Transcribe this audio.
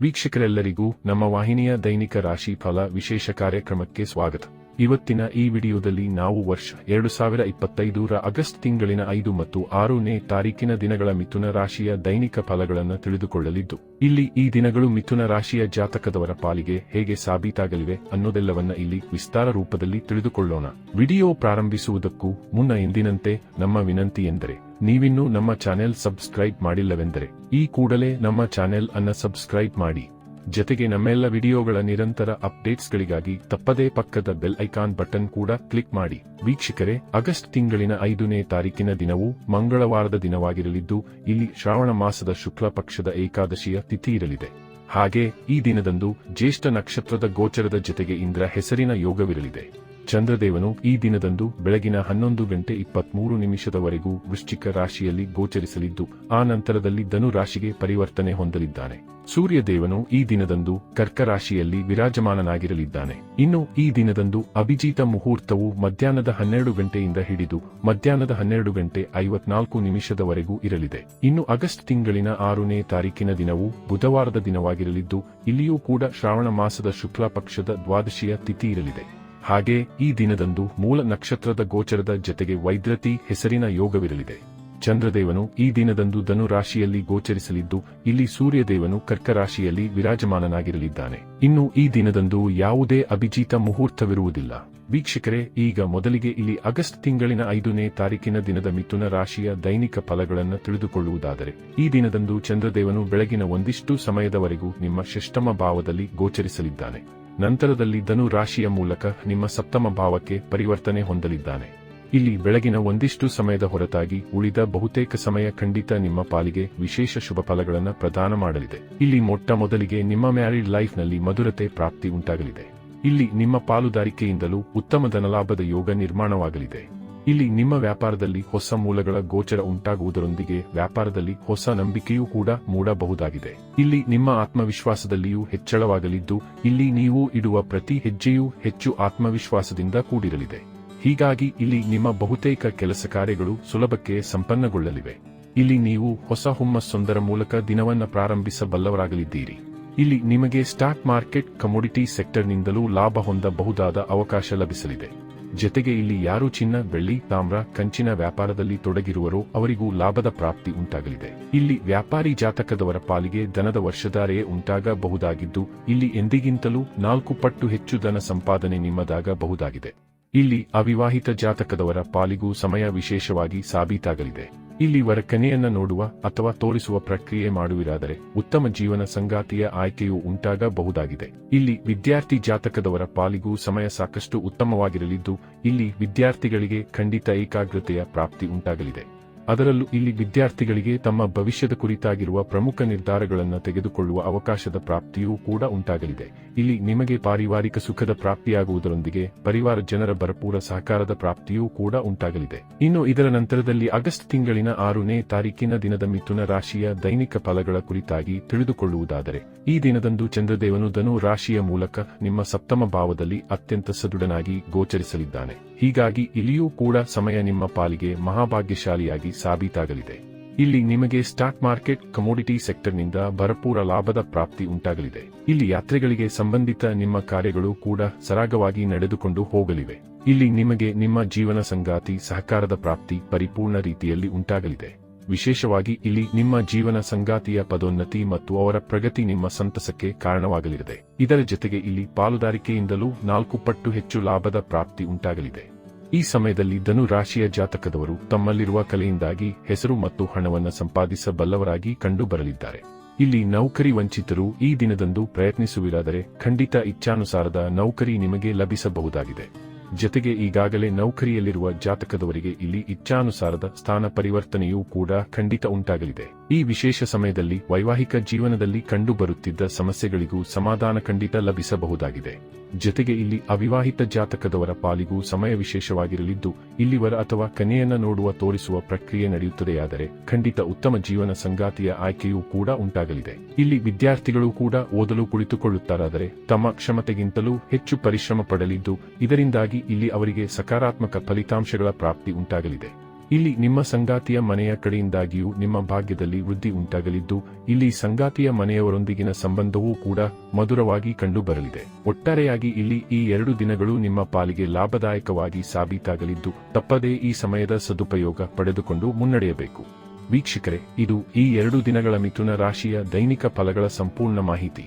ವೀಕ್ಷಕರೆಲ್ಲರಿಗೂ ನಮ್ಮ ವಾಹಿನಿಯ ದೈನಿಕ ರಾಶಿ ಫಲ ವಿಶೇಷ ಕಾರ್ಯಕ್ರಮಕ್ಕೆ ಸ್ವಾಗತ. ಇವತ್ತಿನ ಈ ವಿಡಿಯೋದಲ್ಲಿ ನಾವು ವರ್ಷ ಎರಡು ಸಾವಿರ ಇಪ್ಪತ್ತೈದರ ಆಗಸ್ಟ್ ತಿಂಗಳಿನ ಐದು ಮತ್ತು ಆರನೇ ತಾರೀಕಿನ ದಿನಗಳ ಮಿಥುನ ರಾಶಿಯ ದೈನಿಕ ಫಲಗಳನ್ನು ತಿಳಿದುಕೊಳ್ಳಲಿದ್ದು, ಇಲ್ಲಿ ಈ ದಿನಗಳು ಮಿಥುನ ರಾಶಿಯ ಜಾತಕದವರ ಪಾಲಿಗೆ ಹೇಗೆ ಸಾಬೀತಾಗಲಿವೆ ಅನ್ನೋದೆಲ್ಲವನ್ನ ಇಲ್ಲಿ ವಿಸ್ತಾರ ರೂಪದಲ್ಲಿ ತಿಳಿದುಕೊಳ್ಳೋಣ. ವಿಡಿಯೋ ಪ್ರಾರಂಭಿಸುವುದಕ್ಕೂ ಮುನ್ನ ಎಂದಿನಂತೆ ನಮ್ಮ ವಿನಂತಿ ಎಂದರೆ ನೀವಿನ್ನೂ ನಮ್ಮ ಚಾನೆಲ್ ಸಬ್ಸ್ಕ್ರೈಬ್ ಮಾಡಿಲ್ಲವೆಂದರೆ, ಈ ಕೂಡಲೇ ನಮ್ಮ ಚಾನೆಲ್ ಅನ್ನ ಸಬ್ಸ್ಕ್ರೈಬ್ ಮಾಡಿ. ಜತೆಗೆ ನಮ್ಮೆಲ್ಲ ವಿಡಿಯೋಗಳ ನಿರಂತರ ಅಪ್ಡೇಟ್ಸ್ಗಳಿಗಾಗಿ ತಪ್ಪದೇ ಪಕ್ಕದ ಬೆಲ್ ಐಕಾನ್ ಬಟನ್ ಕೂಡ ಕ್ಲಿಕ್ ಮಾಡಿ. ವೀಕ್ಷಕರೇ, ಆಗಸ್ಟ್ ತಿಂಗಳಿನ ಐದನೇ ತಾರೀಕಿನ ದಿನವು ಮಂಗಳವಾರದ ದಿನವಾಗಿರಲಿದ್ದು, ಇಲ್ಲಿ ಶ್ರಾವಣ ಮಾಸದ ಶುಕ್ಲ ಪಕ್ಷದ ಏಕಾದಶಿಯ ತಿಥಿ ಇರಲಿದೆ. ಹಾಗೆ, ಈ ದಿನದಂದು ಜ್ಯೇಷ್ಠ ನಕ್ಷತ್ರದ ಗೋಚರದ ಜೊತೆಗೆ ಇಂದ್ರ ಹೆಸರಿನ ಯೋಗವಿರಲಿದೆ. ಚಂದ್ರದೇವನು ಈ ದಿನದಂದು ಬೆಳಗಿನ ಹನ್ನೊಂದು ಗಂಟೆ ಇಪ್ಪತ್ಮೂರು ನಿಮಿಷದವರೆಗೂ ವೃಶ್ಚಿಕ ರಾಶಿಯಲ್ಲಿ ಗೋಚರಿಸಲಿದ್ದು, ಆ ನಂತರದಲ್ಲಿ ಧನು ರಾಶಿಗೆ ಪರಿವರ್ತನೆ ಹೊಂದಲಿದ್ದಾನೆ. ಸೂರ್ಯದೇವನು ಈ ದಿನದಂದು ಕರ್ಕ ರಾಶಿಯಲ್ಲಿ ವಿರಾಜಮಾನನಾಗಿರಲಿದ್ದಾನೆ. ಇನ್ನು ಈ ದಿನದಂದು ಅಭಿಜಿತ ಮುಹೂರ್ತವು ಮಧ್ಯಾಹ್ನದ ಹನ್ನೆರಡು ಗಂಟೆಯಿಂದ ಹಿಡಿದು ಮಧ್ಯಾಹ್ನದ ಹನ್ನೆರಡು ಗಂಟೆ ಐವತ್ನಾಲ್ಕು ನಿಮಿಷದವರೆಗೂ ಇರಲಿದೆ. ಇನ್ನು ಆಗಸ್ಟ್ ತಿಂಗಳಿನ ಆರನೇ ತಾರೀಕಿನ ದಿನವು ಬುಧವಾರದ ದಿನವಾಗಿರಲಿದ್ದು, ಇಲ್ಲಿಯೂ ಕೂಡ ಶ್ರಾವಣ ಮಾಸದ ಶುಕ್ಲ ಪಕ್ಷದ ದ್ವಾದಶಿಯ ತಿಥಿ ಇರಲಿದೆ. ಹಾಗೆ ಈ ದಿನದಂದು ಮೂಲ ನಕ್ಷತ್ರದ ಗೋಚರದ ಜತೆಗೆ ವೈದ್ರತಿ ಹೆಸರಿನ ಯೋಗವಿರಲಿದೆ. ಚಂದ್ರದೇವನು ಈ ದಿನದಂದು ಧನು ರಾಶಿಯಲ್ಲಿ ಗೋಚರಿಸಲಿದ್ದು, ಇಲ್ಲಿ ಸೂರ್ಯದೇವನು ಕರ್ಕರಾಶಿಯಲ್ಲಿ ವಿರಾಜಮಾನನಾಗಿರಲಿದ್ದಾನೆ. ಇನ್ನು ಈ ದಿನದಂದು ಯಾವುದೇ ಅಭಿಜಿತ ಮುಹೂರ್ತವಿರುವುದಿಲ್ಲ. ವೀಕ್ಷಕರೇ, ಈಗ ಮೊದಲಿಗೆ ಇಲ್ಲಿ ಆಗಸ್ಟ್ ತಿಂಗಳಿನ ಐದನೇ ತಾರೀಕಿನ ದಿನದ ಮಿಥುನ ರಾಶಿಯ ದೈನಿಕ ಫಲಗಳನ್ನು ತಿಳಿದುಕೊಳ್ಳುವುದಾದರೆ, ಈ ದಿನದಂದು ಚಂದ್ರದೇವನು ಬೆಳಗಿನ ಒಂದಿಷ್ಟು ಸಮಯದವರೆಗೂ ನಿಮ್ಮ ಶಿಷ್ಟಮ ಭಾವದಲ್ಲಿ ಗೋಚರಿಸಲಿದ್ದಾನೆ. ನಂತರದಲ್ಲಿ ಧನು ರಾಶಿಯ ಮೂಲಕ ನಿಮ್ಮ ಸಪ್ತಮ ಭಾವಕ್ಕೆ ಪರಿವರ್ತನೆ ಹೊಂದಲಿದ್ದಾನೆ. ಇಲ್ಲಿ ಬೆಳಗಿನ ಒಂದಿಷ್ಟು ಸಮಯದ ಹೊರತಾಗಿ ಉಳಿದ ಬಹುತೇಕ ಸಮಯ ಖಂಡಿತ ನಿಮ್ಮ ಪಾಲಿಗೆ ವಿಶೇಷ ಶುಭ ಫಲಗಳನ್ನು ಪ್ರದಾನ ಮಾಡಲಿದೆ. ಇಲ್ಲಿ ಮೊಟ್ಟ ಮೊದಲಿಗೆ ನಿಮ್ಮ ಮ್ಯಾರಿಡ್ ಲೈಫ್ನಲ್ಲಿ ಮಧುರತೆ ಪ್ರಾಪ್ತಿ ಉಂಟಾಗಲಿದೆ. ಇಲ್ಲಿ ನಿಮ್ಮ ಪಾಲುದಾರಿಕೆಯಿಂದಲೂ ಉತ್ತಮ ಧನಲಾಭದ ಯೋಗ ನಿರ್ಮಾಣವಾಗಲಿದೆ. ಇಲ್ಲಿ ನಿಮ್ಮ ವ್ಯಾಪಾರದಲ್ಲಿ ಹೊಸ ಮೂಲಗಳ ಗೋಚರ ಉಂಟಾಗುವುದರೊಂದಿಗೆ ವ್ಯಾಪಾರದಲ್ಲಿ ಹೊಸ ನಂಬಿಕೆಯೂ ಕೂಡ ಮೂಡಬಹುದಾಗಿದೆ. ಇಲ್ಲಿ ನಿಮ್ಮ ಆತ್ಮವಿಶ್ವಾಸದಲ್ಲಿಯೂ ಹೆಚ್ಚಳವಾಗಲಿದ್ದು, ಇಲ್ಲಿ ನೀವು ಇಡುವ ಪ್ರತಿ ಹೆಜ್ಜೆಯೂ ಹೆಚ್ಚು ಆತ್ಮವಿಶ್ವಾಸದಿಂದ ಕೂಡಿರಲಿದೆ. ಹೀಗಾಗಿ ಇಲ್ಲಿ ನಿಮ್ಮ ಬಹುತೇಕ ಕೆಲಸ ಕಾರ್ಯಗಳು ಸುಲಭಕ್ಕೆ ಸಂಪನ್ನಗೊಳ್ಳಲಿವೆ. ಇಲ್ಲಿ ನೀವು ಹೊಸ ಹುಮ್ಮಸ್ಸೊಂದರ ಮೂಲಕ ದಿನವನ್ನ ಪ್ರಾರಂಭಿಸಬಲ್ಲವರಾಗಲಿದ್ದೀರಿ. ಇಲ್ಲಿ ನಿಮಗೆ ಸ್ಟಾಕ್ ಮಾರ್ಕೆಟ್, ಕಮೋಡಿಟಿ ಸೆಕ್ಟರ್ನಿಂದಲೂ ಲಾಭ ಹೊಂದಬಹುದಾದ ಅವಕಾಶ ಲಭಿಸಲಿದೆ. ಜತೆಗೆ ಇಲ್ಲಿ ಯಾರು ಚಿನ್ನ, ಬೆಳ್ಳಿ, ತಾಮ್ರ, ಕಂಚಿನ ವ್ಯಾಪಾರದಲ್ಲಿ ತೊಡಗಿರುವರೋ ಅವರಿಗೂ ಲಾಭದ ಪ್ರಾಪ್ತಿ ಉಂಟಾಗಲಿದೆ. ಇಲ್ಲಿ ವ್ಯಾಪಾರಿ ಜಾತಕದವರ ಪಾಲಿಗೆ ದನದ ವರ್ಷಧಾರೆಯೇ ಉಂಟಾಗಬಹುದಾಗಿದ್ದು, ಇಲ್ಲಿ ಎಂದಿಗಿಂತಲೂ ನಾಲ್ಕು ಪಟ್ಟು ಹೆಚ್ಚು ಧನ ಸಂಪಾದನೆ ನಿಮ್ಮದಾಗಬಹುದಾಗಿದೆ. ಇಲ್ಲಿ ಅವಿವಾಹಿತ ಜಾತಕದವರ ಪಾಲಿಗೂ ಸಮಯ ವಿಶೇಷವಾಗಿ ಸಾಬೀತಾಗಲಿದೆ. ಇಲ್ಲಿ ವರ ಕನೆಯನ್ನ ನೋಡುವ ಅಥವಾ ತೋರಿಸುವ ಪ್ರಕ್ರಿಯೆ ಮಾಡುವಿರಾದರೆ ಉತ್ತಮ ಜೀವನ ಸಂಗಾತಿಯ ಆಯ್ಕೆಯು ಉಂಟಾಗಬಹುದಾಗಿದೆ. ಇಲ್ಲಿ ವಿದ್ಯಾರ್ಥಿ ಜಾತಕದವರ ಪಾಲಿಗೂ ಸಮಯ ಸಾಕಷ್ಟು ಉತ್ತಮವಾಗಿರಲಿದ್ದು, ಇಲ್ಲಿ ವಿದ್ಯಾರ್ಥಿಗಳಿಗೆ ಖಂಡಿತ ಏಕಾಗ್ರತೆಯ ಪ್ರಾಪ್ತಿ ಉಂಟಾಗಲಿದೆ. ಅದರಲ್ಲೂ ಇಲ್ಲಿ ವಿದ್ಯಾರ್ಥಿಗಳಿಗೆ ತಮ್ಮ ಭವಿಷ್ಯದ ಕುರಿತಾಗಿರುವ ಪ್ರಮುಖ ನಿರ್ಧಾರಗಳನ್ನು ತೆಗೆದುಕೊಳ್ಳುವ ಅವಕಾಶದ ಪ್ರಾಪ್ತಿಯೂ ಕೂಡ ಉಂಟಾಗಲಿದೆ. ಇಲ್ಲಿ ನಿಮಗೆ ಪಾರಿವಾರಿಕ ಸುಖದ ಪ್ರಾಪ್ತಿಯಾಗುವುದರೊಂದಿಗೆ ಪರಿವಾರ ಜನರ ಭರಪೂರ ಸಹಕಾರದ ಪ್ರಾಪ್ತಿಯೂ ಕೂಡ ಉಂಟಾಗಲಿದೆ. ಇನ್ನು ಇದರ ನಂತರದಲ್ಲಿ ಆಗಸ್ಟ್ ತಿಂಗಳಿನ ಆರನೇ ತಾರೀಕಿನ ದಿನದ ಮಿಥುನ ರಾಶಿಯ ದೈನಿಕ ಫಲಗಳ ಕುರಿತಾಗಿ ತಿಳಿದುಕೊಳ್ಳುವುದಾದರೆ, ಈ ದಿನದಂದು ಚಂದ್ರದೇವನು ಧನು ರಾಶಿಯ ಮೂಲಕ ನಿಮ್ಮ ಸಪ್ತಮ ಭಾವದಲ್ಲಿ ಅತ್ಯಂತ ಸದೃಢನಾಗಿ ಗೋಚರಿಸಲಿದ್ದಾನೆ. ಹೀಗಾಗಿ ಇಲ್ಲಿಯೂ ಕೂಡ ಸಮಯ ನಿಮ್ಮ ಪಾಲಿಗೆ ಮಹಾಭಾಗ್ಯಶಾಲಿಯಾಗಿ ಸಾಬೀತಾಗಲಿದೆ. ಇಲ್ಲಿ ನಿಮಗೆ ಸ್ಟಾಕ್ ಮಾರ್ಕೆಟ್ ಕಮೋಡಿಟಿ ಸೆಕ್ಟರ್ನಿಂದ ಭರಪೂರ ಲಾಭದ ಪ್ರಾಪ್ತಿ ಉಂಟಾಗಲಿದೆ. ಇಲ್ಲಿ ಯಾತ್ರೆಗಳಿಗೆ ಸಂಬಂಧಿತ ನಿಮ್ಮ ಕಾರ್ಯಗಳು ಕೂಡ ಸರಾಗವಾಗಿ ನಡೆದುಕೊಂಡು ಹೋಗಲಿವೆ. ಇಲ್ಲಿ ನಿಮಗೆ ನಿಮ್ಮ ಜೀವನ ಸಂಗಾತಿ, ಸಹಕಾರದ ಪ್ರಾಪ್ತಿ ಪರಿಪೂರ್ಣ ರೀತಿಯಲ್ಲಿ ಉಂಟಾಗಲಿದೆ. ವಿಶೇಷವಾಗಿ ಇಲ್ಲಿ ನಿಮ್ಮ ಜೀವನ ಸಂಗಾತಿಯ ಪದೋನ್ನತಿ ಮತ್ತು ಅವರ ಪ್ರಗತಿ ನಿಮ್ಮ ಸಂತಸಕ್ಕೆ ಕಾರಣವಾಗಲಿದೆ. ಇದರ ಜೊತೆಗೆ ಇಲ್ಲಿ ಪಾಲುದಾರಿಕೆಯಿಂದಲೂ ನಾಲ್ಕು ಪಟ್ಟು ಹೆಚ್ಚು ಲಾಭದ ಪ್ರಾಪ್ತಿ ಉಂಟಾಗಲಿದೆ. ಈ ಸಮಯದಲ್ಲಿ ಧನು ರಾಶಿಯ ಜಾತಕದವರು ತಮ್ಮಲ್ಲಿರುವ ಕಲೆಯಿಂದಾಗಿ ಹೆಸರು ಮತ್ತು ಹಣವನ್ನು ಸಂಪಾದಿಸಬಲ್ಲವರಾಗಿ ಕಂಡುಬರಲಿದ್ದಾರೆ. ಇಲ್ಲಿ ನೌಕರಿ ವಂಚಿತರು ಈ ದಿನದಂದು ಪ್ರಯತ್ನಿಸುವಿರಾದರೆ ಖಂಡಿತ ಇಚ್ಛಾನುಸಾರದ ನೌಕರಿ ನಿಮಗೆ ಲಭಿಸಬಹುದಾಗಿದೆ. ಜತೆಗೆ ಈಗಾಗಲೇ ನೌಕರಿಯಲ್ಲಿರುವ ಜಾತಕದವರಿಗೆ ಇಲ್ಲಿ ಇಚ್ಛಾನುಸಾರದ ಸ್ಥಾನ ಪರಿವರ್ತನೆಯೂ ಕೂಡ ಖಂಡಿತ ಉಂಟಾಗಲಿದೆ. ಈ ವಿಶೇಷ ಸಮಯದಲ್ಲಿ ವೈವಾಹಿಕ ಜೀವನದಲ್ಲಿ ಕಂಡುಬರುತ್ತಿದ್ದ ಸಮಸ್ಯೆಗಳಿಗೂ ಸಮಾಧಾನ ಖಂಡಿತ ಲಭಿಸಬಹುದಾಗಿದೆ. ಜತೆಗೆ ಇಲ್ಲಿ ಅವಿವಾಹಿತ ಜಾತಕದವರ ಪಾಲಿಗೂ ಸಮಯ ವಿಶೇಷವಾಗಿರಲಿದ್ದು, ಇಲ್ಲಿವರ ಅಥವಾ ಕನೆಯನ್ನ ನೋಡುವ ತೋರಿಸುವ ಪ್ರಕ್ರಿಯೆ ನಡೆಯುತ್ತದೆಯಾದರೆ ಖಂಡಿತ ಉತ್ತಮ ಜೀವನ ಸಂಗಾತಿಯ ಆಯ್ಕೆಯೂ ಕೂಡ ಉಂಟಾಗಲಿದೆ. ಇಲ್ಲಿ ವಿದ್ಯಾರ್ಥಿಗಳು ಕೂಡ ಓದಲು ಕುಳಿತುಕೊಳ್ಳುತ್ತಾರಾದರೆ ತಮ್ಮ ಕ್ಷಮತೆಗಿಂತಲೂ ಹೆಚ್ಚು ಪರಿಶ್ರಮ ಪಡಲಿದ್ದು, ಇದರಿಂದಾಗಿ ಇಲ್ಲಿ ಅವರಿಗೆ ಸಕಾರಾತ್ಮಕ ಫಲಿತಾಂಶಗಳ ಪ್ರಾಪ್ತಿ ಉಂಟಾಗಲಿದೆ. ಇಲ್ಲಿ ನಿಮ್ಮ ಸಂಗಾತಿಯ ಮನೆಯ ಕಡೆಯಿಂದಾಗಿಯೂ ನಿಮ್ಮ ಭಾಗ್ಯದಲ್ಲಿ ವೃದ್ಧಿ ಉಂಟಾಗಲಿದ್ದು, ಇಲ್ಲಿ ಸಂಗಾತಿಯ ಮನೆಯವರೊಂದಿಗಿನ ಸಂಬಂಧವೂ ಕೂಡ ಮಧುರವಾಗಿ ಕಂಡುಬರಲಿದೆ. ಒಟ್ಟಾರೆಯಾಗಿ ಇಲ್ಲಿ ಈ ಎರಡು ದಿನಗಳು ನಿಮ್ಮ ಪಾಲಿಗೆ ಲಾಭದಾಯಕವಾಗಿ ಸಾಬೀತಾಗಲಿದ್ದು, ತಪ್ಪದೇ ಈ ಸಮಯದ ಸದುಪಯೋಗ ಪಡೆದುಕೊಂಡು ಮುನ್ನಡೆಯಬೇಕು. ವೀಕ್ಷಕರೇ, ಇದು ಈ ಎರಡು ದಿನಗಳ ಮಿಥುನ ರಾಶಿಯ ದೈನಿಕ ಫಲಗಳ ಸಂಪೂರ್ಣ ಮಾಹಿತಿ.